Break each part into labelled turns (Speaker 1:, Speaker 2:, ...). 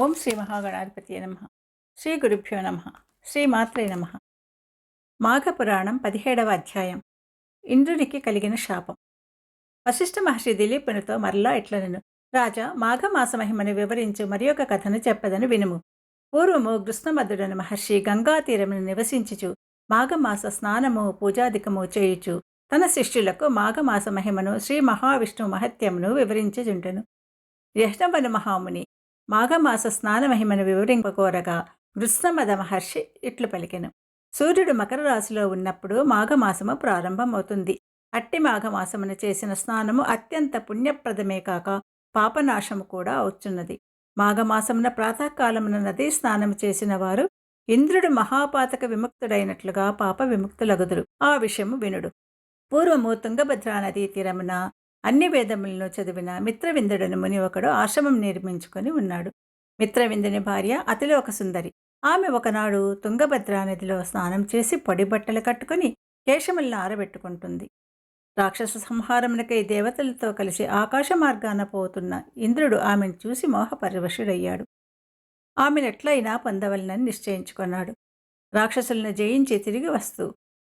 Speaker 1: ఓం శ్రీ మహాగణాధిపతి నమ. శ్రీ గురుభ్యో నమ. శ్రీ మాత్రే నమ. మాఘపురాణం పదిహేడవ అధ్యాయం. ఇంద్రునికి కలిగిన శాపం. వశిష్ఠ మహర్షి దిలీపునితో మరలా ఇట్లనెను రాజా మాఘమాస మహిమను వివరించు మరి ఒక కథను చెప్పదను వినుము. పూర్వము కృష్ణమద్దుడని మహర్షి గంగా తీరమును నివసించుచు మాఘమాస స్నానము పూజాధికము చేయుచు తన శిష్యులకు మాఘమాస మహిమను శ్రీ మహావిష్ణు మహత్యమును వివరించుచుంటెను యష్ణవను మహాముని మాఘమాస స్నాన మహిమను వివరింపకోరగా కృష్ణమద మహర్షి ఇట్లు పలికెను. సూర్యుడు మకర రాశిలో ఉన్నప్పుడు మాఘమాసము ప్రారంభమవుతుంది. అట్టి మాఘమాసమును చేసిన స్నానము అత్యంత పుణ్యప్రదమే కాక పాపనాశము కూడా అవుతున్నది మాఘమాసమున ప్రాతకాలమున నదీ స్నానం చేసిన వారు ఇంద్రుడు మహాపాతక విముక్తుడైనట్లుగా పాప విముక్తులగుదురు. ఆ విషయము వినుడు. పూర్వము తుంగభద్రా నదీ తీరమున అన్ని వేదములను చదివిన మిత్రవిందుడని ముని ఒకడు ఆశ్రమం నిర్మించుకొని ఉన్నాడు. మిత్రవిందుని భార్య అతిలోక సుందరి ఆమె ఒకనాడు తుంగభద్రా నదిలో స్నానం చేసి పొడి బట్టలు కట్టుకుని కేశములను ఆరబెట్టుకుంటుంది. రాక్షస సంహారమునకై దేవతలతో కలిసి ఆకాశ మార్గాన పోతున్న ఇంద్రుడు ఆమెను చూసి మోహపరవశుడయ్యాడు. ఆమెను ఎట్లయినా పొందవలనని నిశ్చయించుకున్నాడు. రాక్షసులను జయించి తిరిగి వస్తూ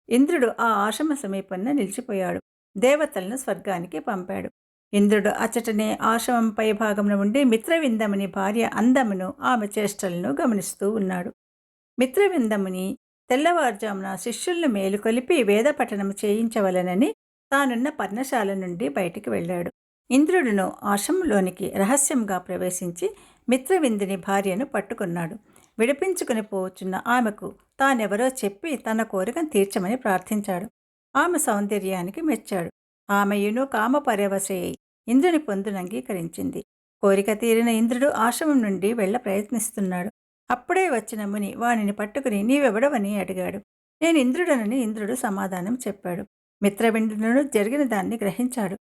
Speaker 1: ఇంద్రుడు ఆ ఆశ్రమ సమీపంలో నిలిచిపోయాడు. దేవతలను స్వర్గానికి పంపాడు. ఇంద్రుడు అచటనే ఆశ్రమం పై భాగంలో ఉండి మిత్రవిందముని భార్య అందమును ఆమె చేష్టలను గమనిస్తూ ఉన్నాడు. మిత్రవిందముని తెల్లవారుజామున శిష్యులను మేలుకొలిపి వేద పఠనం చేయించవలనని తానున్న పర్ణశాల నుండి బయటికి వెళ్ళాడు. ఇంద్రుడును ఆశ్రమంలోనికి రహస్యంగా ప్రవేశించి మిత్రవిందుని భార్యను పట్టుకున్నాడు. విడిపించుకుని పోవచ్చున్న ఆమెకు తానెవరో చెప్పి తన కోరికను తీర్చమని ప్రార్థించాడు. ఆమె సౌందర్యానికి మెచ్చాడు. ఆమెయును కామ పర్యవశయ్యి ఇంద్రుని పొందును అంగీకరించింది. కోరిక తీరిన ఇంద్రుడు ఆశ్రమం నుండి వెళ్ళ ప్రయత్నిస్తున్నాడు. అప్పుడే వచ్చిన ముని వానిని పట్టుకుని నీవెవడవని? అడిగాడు. నేను ఇంద్రుడనని ఇంద్రుడు సమాధానం చెప్పాడు. మిత్రవిందును జరిగిన దాన్ని గ్రహించాడు.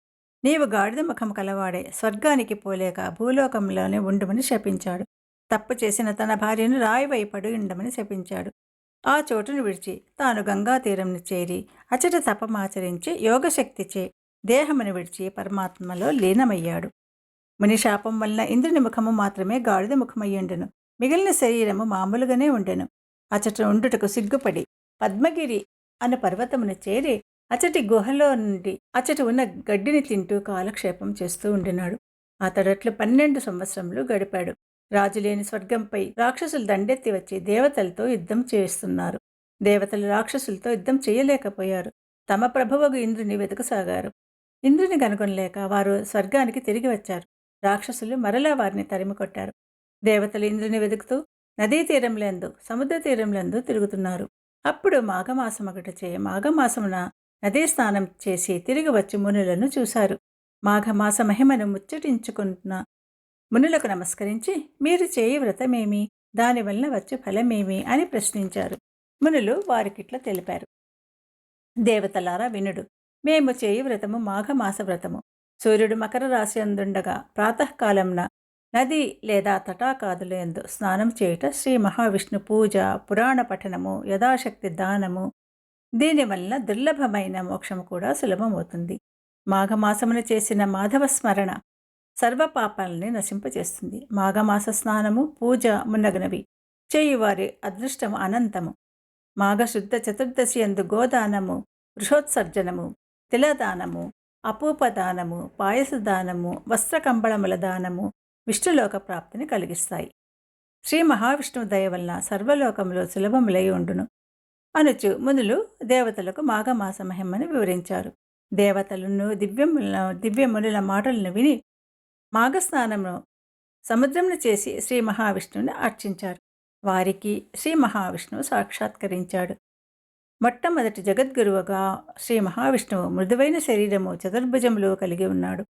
Speaker 1: నీవు గాడిద ముఖం కలవాడే స్వర్గానికి పోలేక భూలోకంలోనే ఉండమని శపించాడు. తప్పు చేసిన తన భార్యను రాయివై పడి ఉండమని శపించాడు. ఆ చోటును విడిచి తాను గంగా తీరంను చేరి అచట తపమాచరించి యోగశక్తిచే దేహమును విడిచి పరమాత్మలో లీనమయ్యాడు. మునిశాపం వలన ఇంద్రుని ముఖము మాత్రమే గాడిద ముఖమయ్యుండెను. మిగిలిన శరీరము మామూలుగానే ఉండెను. అచట ఉండుటకు సిగ్గుపడి పద్మగిరి అను పర్వతమును చేరి అచటి గుహలో నుండి అచటి ఉన్న గడ్డిని తింటూ కాలక్షేపం చేస్తూ ఉండినాడు. అతడట్లు పన్నెండు సంవత్సరములు గడిపాడు. రాజులేని స్వర్గంపై రాక్షసులు దండెత్తి వచ్చి దేవతలతో యుద్ధం చేస్తున్నారు. దేవతలు రాక్షసులతో యుద్ధం చేయలేకపోయారు. తమ ప్రభువుకు ఇంద్రుని వెతకసాగారు. ఇంద్రుని కనుగొనలేక వారు స్వర్గానికి తిరిగి వచ్చారు. రాక్షసులు మరలా వారిని తరిమి కొట్టారు. దేవతలు ఇంద్రుని వెతుకుతూ నదీ తీరంలందు సముద్ర తీరంలందు తిరుగుతున్నారు. అప్పుడు మాఘమాసం మాఘమాసమగటచే మాఘమాసమున నదీ స్నానం చేసి తిరిగి వచ్చి మునులను చూశారు. మాఘమాస మహిమను ముచ్చటించుకుంటున్న మునులకు నమస్కరించి మీరు చేయి వ్రతమేమి? దానివలన వచ్చే ఫలమేమి? అని ప్రశ్నించారు. మునులు వారికిట్లా తెలిపారు. దేవతలారా వినుడు మేము చేయి వ్రతము మాఘమాస వ్రతము. సూర్యుడు మకర రాశి అందుండగా ప్రాతకాలంన నది లేదా తటాకాదులందు స్నానం చేయుట శ్రీ మహావిష్ణు పూజ పురాణ పఠనము యథాశక్తి దానము. దీనివల్ల దుర్లభమైన మోక్షము కూడా సులభమవుతుంది. మాఘమాసమున చేసిన మాధవ స్మరణ సర్వపాపాలని నశింపజేస్తుంది. మాఘమాస స్నానము పూజ మున్నగనవి చేయువారి అదృష్టము అనంతము. మాఘశుద్ధ చతుర్దశి అందు గోదానము వృషోత్సర్జనము తిలదానము అపూపదానము పాయసదానము వస్త్రకంబళముల దానము విష్ణులోక ప్రాప్తిని కలిగిస్తాయి. శ్రీ మహావిష్ణువు దయ వలన సర్వలోకములో సులభములై ఉండును. అనుచు మునులు దేవతలకు మాఘమాస మహిమని వివరించారు. దేవతలను దివ్యముల దివ్యమునుల మాటలను విని మాఘస్నానమును సముద్రమును చేసి శ్రీ మహావిష్ణువుని అర్చించారు. వారికి శ్రీ మహావిష్ణువు సాక్షాత్కరించాడు. మొట్టమొదటి జగద్గురువుగా శ్రీ మహావిష్ణువు మృదువైన శరీరము చతుర్భుజములు కలిగి ఉన్నాడు.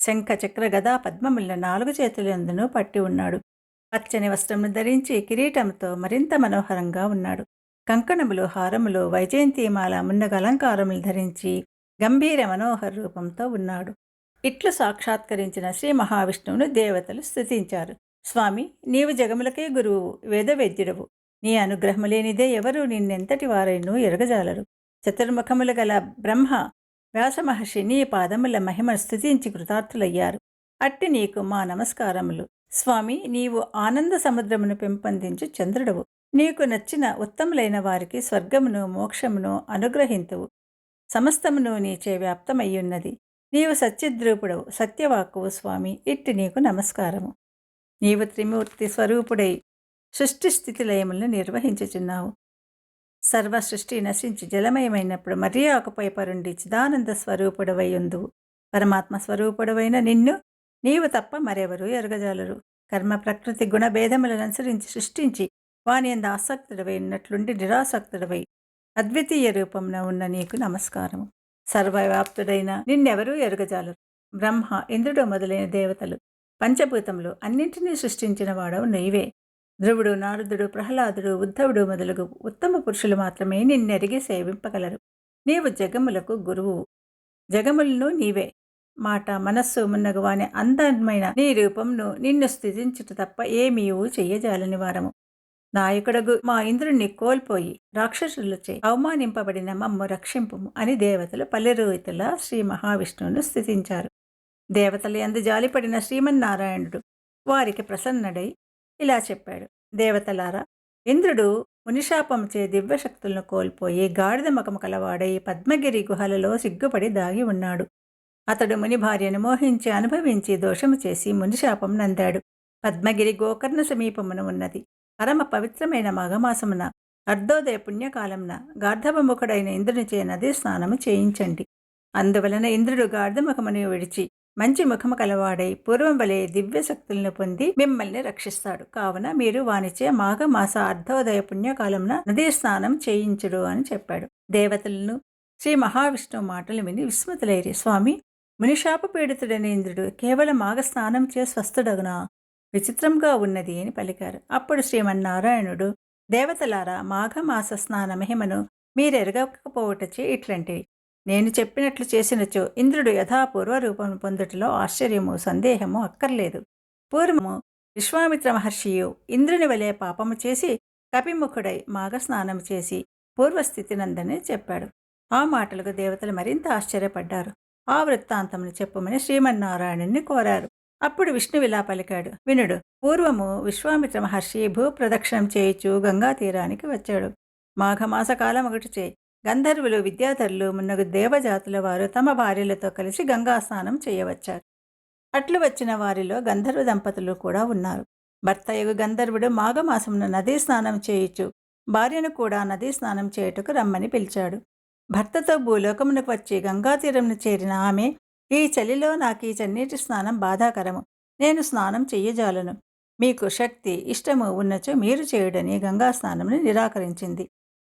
Speaker 1: శంఖ చక్ర గదా పద్మముల నాలుగు చేతులందునూ పట్టి ఉన్నాడు. పచ్చని వస్త్రమును ధరించి కిరీటంతో మరింత మనోహరంగా ఉన్నాడు. కంకణములు హారములు వైజయంతిమాల మున్నగ అలంకారములు ధరించి గంభీర మనోహర రూపంతో ఉన్నాడు. ఇట్లు సాక్షాత్కరించిన శ్రీ మహావిష్ణువును దేవతలు స్థుతించారు. స్వామి నీవు జగములకే గురువు వేదవేద్యుడవు. నీ అనుగ్రహము లేనిదే ఎవరు నిన్నెంతటి వారైనూ ఎరగజాలరు. చతుర్ముఖములు గల బ్రహ్మ వ్యాసమహర్షి నీ పాదముల మహిమను స్థుతించి కృతార్థులయ్యారు. అట్టి నీకు మా నమస్కారములు. స్వామి నీవు ఆనంద సముద్రమును పెంపొందించు చంద్రుడవు. నీకు నచ్చిన ఉత్తములైన వారికి స్వర్గమును మోక్షమును అనుగ్రహింతువు. సమస్తమును నీచే వ్యాప్తమయ్యున్నది. నీవు సత్యద్రూపుడవు సత్యవాక్కువు స్వామి ఇట్టి నీకు నమస్కారము. నీవు త్రిమూర్తి స్వరూపుడై సృష్టి స్థితి లయములను నిర్వహించుచున్నావు. సర్వ సృష్టి నశించి జలమయమైనప్పుడు మరీ ఆకుపై పరుండి చిదానంద స్వరూపుడవై ఉందువు పరమాత్మ స్వరూపుడవైన నిన్ను నీవు తప్ప మరెవరు ఎరగజాలరు. కర్మ ప్రకృతి గుణభేదములను అనుసరించి సృష్టించి వాని ఎందు ఆసక్తుడవై ఉన్నట్లుండి నిరాసక్తుడవై అద్వితీయ రూపంలో ఉన్న నీకు నమస్కారము. సర్వవ్యాప్తుడైన నిన్నెవరూ ఎరుగజాలరు. బ్రహ్మ ఇంద్రుడు మొదలైన దేవతలు పంచభూతములు అన్నింటినీ సృష్టించిన వాడవు నీవే ధ్రువుడు నారదుడు ప్రహ్లాదుడు ఉద్ధవుడు మొదలగు ఉత్తమ పురుషులు మాత్రమే నిన్నెరిగి సేవింపగలరు. నీవు జగములకు గురువు. జగములను నీవే. మాట మనస్సు మున్నగువాని అందమైన నీ రూపంను నిన్ను స్థితించుట తప్ప ఏమీయూ చెయ్యజాలని వారము నాయకుడగు మా ఇంద్రుణ్ణి కోల్పోయి రాక్షసులచే అవమానింపబడిన మమ్ము రక్షింపుము అని దేవతలు పల్లెరోహితుల శ్రీ మహావిష్ణువును స్థితించారు. దేవతలు ఎందు జాలిపడిన శ్రీమన్నారాయణుడు వారికి ప్రసన్నడై ఇలా చెప్పాడు. దేవతలారా ఇంద్రుడు మునిశాపంచే దివ్యశక్తులను కోల్పోయి గాడిద ముఖము కలవాడై పద్మగిరి గుహలలో సిగ్గుపడి దాగి ఉన్నాడు. అతడు ముని భార్యను మోహించి అనుభవించి దోషము చేసి మునిశాపం నందాడు. పద్మగిరి గోకర్ణ సమీపమున ఉన్నది. పరమ పవిత్రమైన మాఘమాసమున అర్ధోదయ పుణ్యకాలంన గార్ధవముఖుడైన ఇంద్రునిచే నదీ స్నానము చేయించండి. అందువలన ఇంద్రుడు గార్ధముఖమును విడిచి మంచి ముఖము కలవాడై పూర్వం వలె దివ్య శక్తులను పొంది మిమ్మల్ని రక్షిస్తాడు. కావున మీరు వానిచే మాఘమాస అర్ధోదయ పుణ్యకాలంన నదీ స్నానం చేయించుడు అని చెప్పాడు. దేవతలను శ్రీ మహావిష్ణువు మాటలు విని విస్మృతులైరి. స్వామి మునిశాప పీడితుడైన ఇంద్రుడు కేవలం మాఘ స్నానం చే స్వస్థుడగునా? విచిత్రంగా ఉన్నది అని పలికారు. అప్పుడు శ్రీమన్నారాయణుడు దేవతలారా మాఘమాస స్నాన మహిమను మీరెరగకపోవటచే ఇట్లాంటివి. నేను చెప్పినట్లు చేసినచో ఇంద్రుడు యథాపూర్వ రూపం పొందుటలో ఆశ్చర్యము సందేహము అక్కర్లేదు. పూర్వము విశ్వామిత్ర మహర్షియు ఇంద్రుని వలె పాపము చేసి కపిముఖుడై మాఘ స్నానం చేసి పూర్వస్థితినందని చెప్పాడు. ఆ మాటలకు దేవతలు మరింత ఆశ్చర్యపడ్డారు. ఆ వృత్తాంతమును చెప్పమని శ్రీమన్నారాయణుని కోరారు. అప్పుడు విష్ణువిలా పలికాడు వినుడు పూర్వము విశ్వామిత్ర మహర్షి భూప్రదక్షిణం చేయుచు గంగా తీరానికి వచ్చాడు. మాఘమాస కాలం ఒకటి చేయి గంధర్వులు విద్యాధరులు మున్నగు దేవజాతుల వారు తమ భార్యలతో కలిసి గంగా స్నానం చేయవచ్చారు. అట్లు వచ్చిన వారిలో గంధర్వ దంపతులు కూడా ఉన్నారు. భర్తయగు గంధర్వుడు మాఘమాసమున నదీ స్నానం చేయుచు భార్యను కూడా నదీ స్నానం చేయుటకు రమ్మని పిలిచాడు. భర్తతో భూలోకమునకు వచ్చి గంగాతీరంను చేరిన ఆమె ఈ చలిలో నాకు ఈ చన్నీటి స్నానం బాధాకరము. నేను స్నానం చెయ్యజాలను. మీకు శక్తి ఇష్టము ఉన్నచో మీరు చేయుడని గంగా స్నానంను నిరాకరించింది.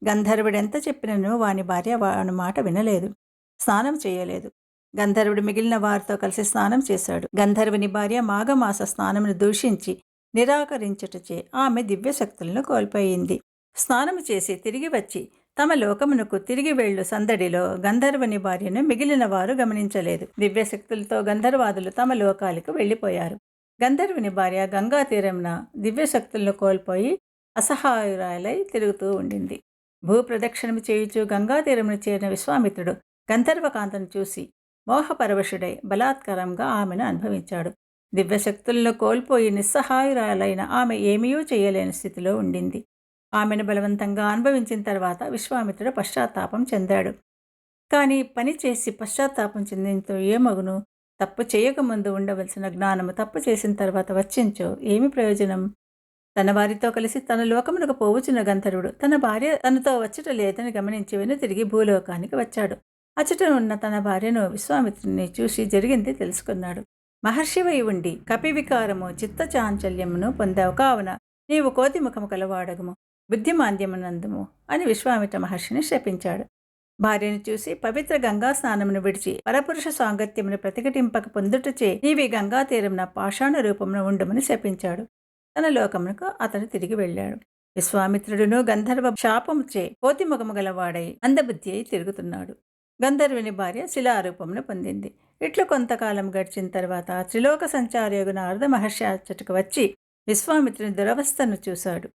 Speaker 1: గంధర్వుడెంత చెప్పినను వాని భార్య వాని మాట వినలేదు. స్నానం చేయలేదు. గంధర్వుడు మిగిలిన వారితో కలిసి స్నానం చేశాడు. గంధర్వుని భార్య మాఘమాస స్నానమును దూషించి నిరాకరించుటచే ఆమె దివ్యశక్తులను కోల్పోయింది. స్నానము చేసి తిరిగి వచ్చి తమ లోకమునకు తిరిగి వెళ్ళు సందడిలో గంధర్వుని భార్యను మిగిలిన వారు గమనించలేదు. దివ్యశక్తులతో గంధర్వాదులు తమ లోకాలకు వెళ్ళిపోయారు. గంధర్వుని భార్య గంగా తీరంన దివ్యశక్తులను కోల్పోయి అసహాయురాలై తిరుగుతూ ఉండింది. భూప్రదక్షిణము చేయుచు గంగా తీరమును చేరిన విశ్వామిత్రుడు గంధర్వకాంతను చూసి మోహపరవశుడై బలాత్కారంగా ఆమెను అనుభవించాడు. దివ్యశక్తులను కోల్పోయి నిస్సహాయురాలైన ఆమె ఏమీ చేయలేని స్థితిలో ఉండింది. ఆమెను బలవంతంగా అనుభవించిన తర్వాత విశ్వామిత్రుడు పశ్చాత్తాపం చెందాడు. కానీ పని చేసి పశ్చాత్తాపం చెందినతో ఏమగును తప్పు చేయకముందు ఉండవలసిన జ్ఞానము తప్పు చేసిన తర్వాత వచ్చించో ఏమి ప్రయోజనం? తన వారితో కలిసి తన లోకమునకు పోవుచున్న గంధర్వుడు తన భార్య తనతో వచ్చుట లేదని గమనించి వెను తిరిగి భూలోకానికి వచ్చాడు. అచ్చట ఉన్న తన భార్యను విశ్వామిత్రుని చూసి జరిగింది తెలుసుకున్నాడు. మహర్షివై ఉండి కపివికారము చిత్త చాంచల్యమును పొందావు. కావున నీవు కోతి ముఖము కలవాడగము. బుద్ధిమాంద్యమునందుము అని విశ్వామిత్ర మహర్షిని శపించాడు. భార్యను చూసి పవిత్ర గంగా స్నానమును విడిచి పరపురుష సాంగత్యమును ప్రతిఘటింపక పొందుటచే నీవి గంగా తీరమున పాషాణ రూపమున ఉండమని శపించాడు. తన లోకమునకు అతను తిరిగి వెళ్ళాడు. విశ్వామిత్రుడును గంధర్వ శాపముచే కోతిముఖము గలవాడై అందబుద్ధి అయి తిరుగుతున్నాడు. గంధర్వుని భార్య శిలారూపమును పొందింది. ఇట్లు కొంతకాలం గడిచిన తర్వాత త్రిలోక సంచారయోగు నారద మహర్షి అచ్చటకు వచ్చి విశ్వామిత్రుని దురవస్థను చూశాడు.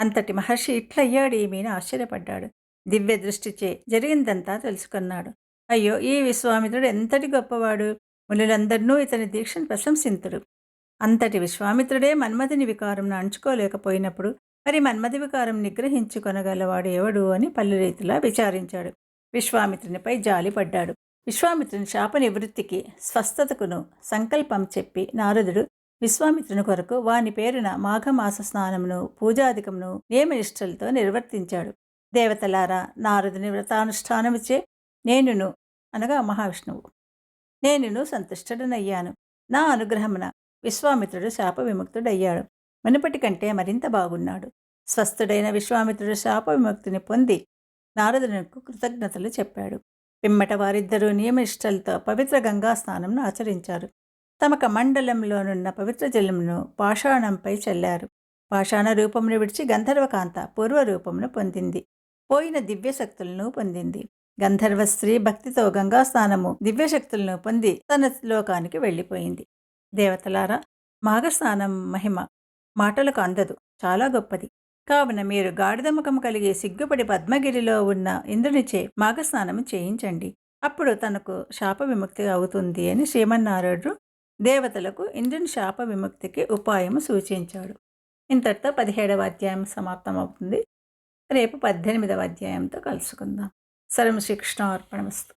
Speaker 1: అంతటి మహర్షి ఇట్లయ్యాడు ఏమీని ఆశ్చర్యపడ్డాడు. దివ్య దృష్టిచే జరిగిందంతా తెలుసుకున్నాడు. అయ్యో ఈ విశ్వామిత్రుడు ఎంతటి గొప్పవాడు! మునులందరినూ ఇతని దీక్షను ప్రశంసింతుడు. అంతటి విశ్వామిత్రుడే మన్మథుని వికారంను అంచుకోలేకపోయినప్పుడు మరి మన్మథ వికారం నిగ్రహించుకొనగలవాడు ఎవడు అని పల్లె రీతిలా విచారించాడు. విశ్వామిత్రునిపై జాలిపడ్డాడు. విశ్వామిత్రుని శాప నివృత్తికి స్వస్థతకును సంకల్పం చెప్పి నారదుడు విశ్వామిత్రుని కొరకు వాని పేరున మాఘమాస స్నానమును పూజాధికమును నియమనిష్టలతో నిర్వర్తించాడు. దేవతలారా నారదుని వ్రతానుష్ఠానముచే నేనును అనగా మహావిష్ణువు. నేనును సంతుష్టుడనయ్యాను. నా అనుగ్రహమున విశ్వామిత్రుడు శాప విముక్తుడయ్యాడు మునుపటి కంటే మరింత బాగున్నాడు. స్వస్థుడైన విశ్వామిత్రుడు శాప విముక్తిని పొంది నారదునికి కృతజ్ఞతలు చెప్పాడు. పిమ్మట వారిద్దరూ నియమనిష్టలతో పవిత్ర గంగా స్నానంను ఆచరించారు. తమ కమండలంలోనున్న పవిత్ర జలమును పాషాణంపై చల్లారు. పాషాణ రూపమును విడిచి గంధర్వకాంత పూర్వ రూపమును పొందింది. పోయిన దివ్యశక్తులను పొందింది. గంధర్వ స్త్రీ భక్తితో గంగా స్నానము దివ్యశక్తులను పొంది తన లోకానికి వెళ్ళిపోయింది. దేవతలారా మాఘస్నానం మహిమ మాటలకు అందదు చాలా గొప్పది. కావున మీరు గాడిద ముఖం కలిగి సిగ్గుపడి పద్మగిరిలో ఉన్న ఇంద్రునిచే మాఘస్నానం చేయించండి. అప్పుడు తనకు శాప విముక్తి అవుతుంది అని శ్రీమన్నారాయణుడు దేవతలకు ఇంద్రుని శాప విముక్తికి ఉపాయము సూచించాడు. ఇంతటితో పదిహేడవ అధ్యాయం సమాప్తమవుతుంది. రేపు పద్దెనిమిదవ అధ్యాయంతో కలుసుకుందాం. సర్వం శ్రీకృష్ణ అర్పణమస్తు